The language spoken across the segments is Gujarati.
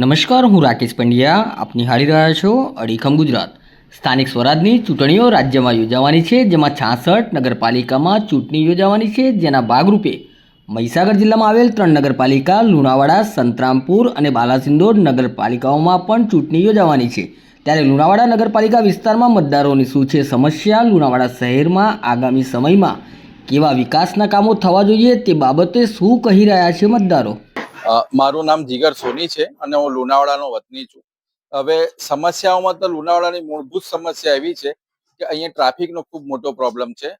નમસ્કાર, હું રાકેશ પંડ્યા. આપ નિહાળી રહ્યા છો અડીખમ ગુજરાત. સ્થાનિક સ્વરાજની ચૂંટણીઓ રાજ્યમાં યોજાવાની છે, જેમાં છાસઠ નગરપાલિકામાં ચૂંટણી યોજાવાની છે, જેના ભાગરૂપે મહીસાગર જિલ્લામાં આવેલ ત્રણ નગરપાલિકા, લુણાવાડા, સંતરામપુર અને બાલાસિંદોર નગરપાલિકાઓમાં પણ ચૂંટણી યોજાવાની છે. ત્યારે લુણાવાડા નગરપાલિકા વિસ્તારમાં મતદારોની શું છે સમસ્યા? લુણાવાડા શહેરમાં આગામી સમયમાં કેવા વિકાસના કામો થવા જોઈએ તે બાબતે શું કહી રહ્યા છે મતદારો? મારું નામ જીગર સોની છે અને હું લુણાવાડાનો વતની છું. હવે સમસ્યાઓમાં તો લુણાવાડાની મૂળભૂત સમસ્યા એવી છે કે અહીંયા ટ્રાફિકનો ખૂબ મોટો પ્રોબ્લેમ છે.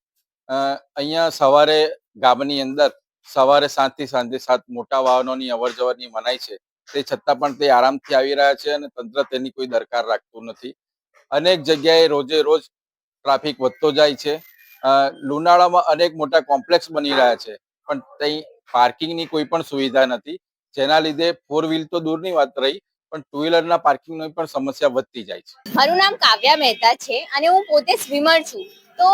અહીંયા સવારે ગામની અંદર સવારે સાતથી સાંજે સાત મોટા વાહનોની અવર જવરની મનાઈ છે. તે છતાં પણ તે આરામથી આવી રહ્યા છે અને તંત્ર તેની કોઈ દરકાર રાખતું નથી. અનેક જગ્યાએ રોજે રોજ ટ્રાફિક વધતો જાય છે. લુણાવાડામાં અનેક મોટા કોમ્પ્લેક્સ બની રહ્યા છે. પણ ત્યાં પાર્કિંગની કોઈ પણ સુવિધા નથી. જેના લીધે ફોર વ્હીલ તો દૂરની વાત રહી, પણ ટુ વ્હીલરના પાર્કિંગની પણ સમસ્યા વધતી જાય છે. મારું નામ કાવ્યા મહેતા છે અને હું પોતે સ્વિમર છું. તો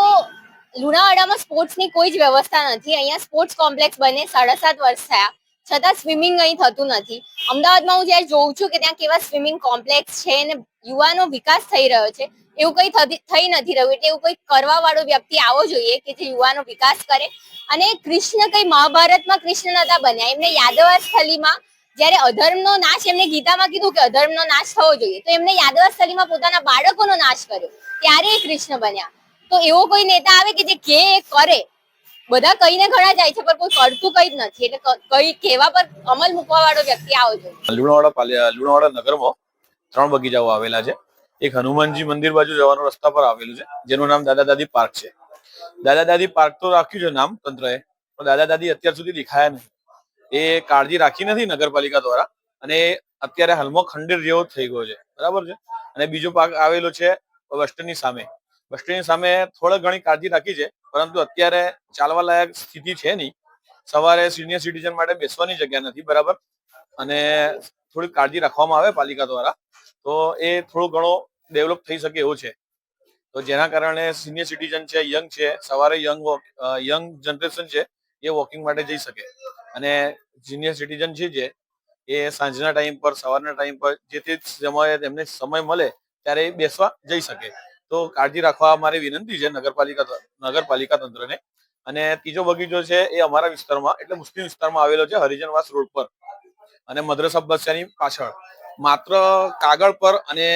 લુણાવાડામાં સ્પોર્ટ્સની કોઈ જ વ્યવસ્થા નથી. અહીંયા સ્પોર્ટ્સ કોમ્પ્લેક્સ બને, સાડા સાત વર્ષ થયા. છતાં સ્વિમિંગ અહીં થતું નથી. અમદાવાદમાં હું જ્યારે જોઉં છું કે ત્યાં કેવા સ્વિમિંગ કોમ્પ્લેક્સ છે અને યુવાનો વિકાસ થઈ રહ્યો છે, એવું કંઈ થઈ નથી રહ્યું. એટલે એવું કોઈ કરવા વાળો વ્યક્તિ આવો જોઈએ કે જે યુવાનો વિકાસ કરે. અને કૃષ્ણ કઈ મહાભારતમાં કૃષ્ણ નતા બન્યા. એમને યાદવા સ્થલીમાં જ્યારે અધર્મનો નાશ, એમને ગીતામાં કીધું કે અધર્મનો નાશ થવો જોઈએ. તો એમને યાદવાસ્થલીમાં પોતાના બાળકોનો નાશ કર્યો. ત્યારે એ કૃષ્ણ બન્યા. તો એવો કોઈ નેતા આવે કે જે એ કરે. બધા કઈને ઘણા જાય છે, પણ કોઈ કરતું કઈ જ નથી. એટલે કઈ કહેવા પર અમલ મૂકવા વાળો વ્યક્તિ આવો જોઈએ. લુણાવાડા લુણાવાડા નગરમાં ત્રણ બગીચાઓ આવેલા છે. એક હનુમાનજી મંદિર બાજુ જવાનો રસ્તા પર આવેલું છે, જેનું નામ દાદા દાદી પાર્ક છે. દાદા દાદી પાર્ક તો રાખ્યું છે નામ તંત્રએ, પણ દાદા દાદી અત્યાર સુધી દેખાયા નહીં. એ કાળજી રાખી નથી નગરપાલિકા દ્વારા, અને અત્યારે હાલમાં ખંડેર જેવો થઈ ગયો છે. બરાબર છે? અને બીજો પાર્ક આવેલો છે, બસ સ્ટેન્ડની સામે. બસ સ્ટેન્ડની સામે થોડા ઘણી કાળજી રાખી છે પરંતુ અત્યારે ચાલવા લાયક સ્થિતિ છે નહીં. સવારે સિનિયર સિટીઝન માટે બેસવાની જગ્યા નથી, બરાબર? અને થોડી કાળજી રાખવામાં આવે પાલિકા દ્વારા. તો એ થોડું ઘણો ડેવલપ થઈ શકે એવું છે. તો જેના કારણે સિનિયર સિટીઝન છે યંગ છે, સવારે યંગ યંગ જનરેશન છે, એ વોકિંગ માટે જઈ શકે. અને સિનિયર સિટીઝન છે જે એ સાંજના ટાઈમ પર, સવારના ટાઈમ પર, જે તે સમયે તેમને સમય મળે, ત્યારે એ બેસવા જઈ શકે. તો કાળજી રાખવા મારી વિનંતી છે નગરપાલિકા નગરપાલિકા તંત્રને. અને ત્રીજો બગીચો છે એ અમારા વિસ્તારમાં, એટલે મુસ્લિમ વિસ્તારમાં આવેલો છે હરિજનવાસ રોડ પર અને મદ્રસા બસ્યાની પાછળ. માત્ર કાગળ પર અને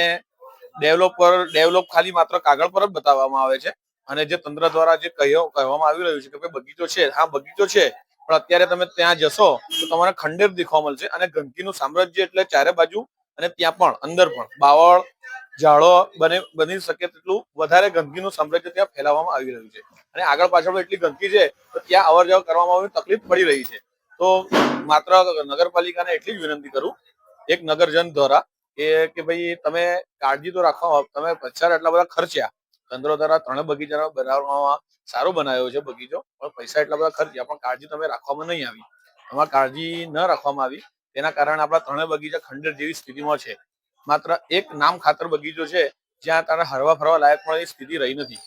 ડેવલપ પર, ડેવલપ ખાલી માત્ર કાગળ પર જ બતાવવામાં આવે છે. અને જે તંત્ર દ્વારા જે કહેવામાં આવી રહ્યું છે કે ભાઈ બગીચો છે, હા બગીચો છે, પણ અત્યારે તમે ત્યાં જશો તો તમારે ખંડેર દેખવા મળશે અને ગંદકીનું સામ્રાજ્ય એટલે ચારે બાજુ અને ત્યાં પણ, અંદર પણ. બાવળ ઝાડો બને, બની શકે તેટલું વધારે ગંદકીનું સામ્રાજ્ય ત્યાં ફેલાવવામાં આવી રહ્યું છે. અને આગળ પાછળ એટલી ગંદકી છે, તો ત્યાં અવર જવર કરવામાં આવી તકલીફ પડી રહી છે. તો માત્ર નગરપાલિકાને એટલી જ વિનંતી કરું, એક નગરજન દ્વારા, કે કે ભાઈ તમે કાળજી તો રાખવા, તમે પચાર એટલા બધા ખર્ચ્યા. તંત્ર દ્વારા ત્રણ બગીચા બનાવવામાં સારો બનાવ્યો છે બગીચો, પણ પૈસા એટલા બધા ખર્ચ્યા, પણ કાળજી તમે રાખવામાં નહીં આવી. એમાં કાળજી ન રાખવામાં આવી. તેના કારણે આપણા ત્રણેય બગીચા ખંડેર જેવી સ્થિતિમાં છે. માત્ર એક નામ ખાતર બગીચો છે જ્યાં તારે હરવા ફરવા લાયક પણ એ સ્થિતિ રહી નથી.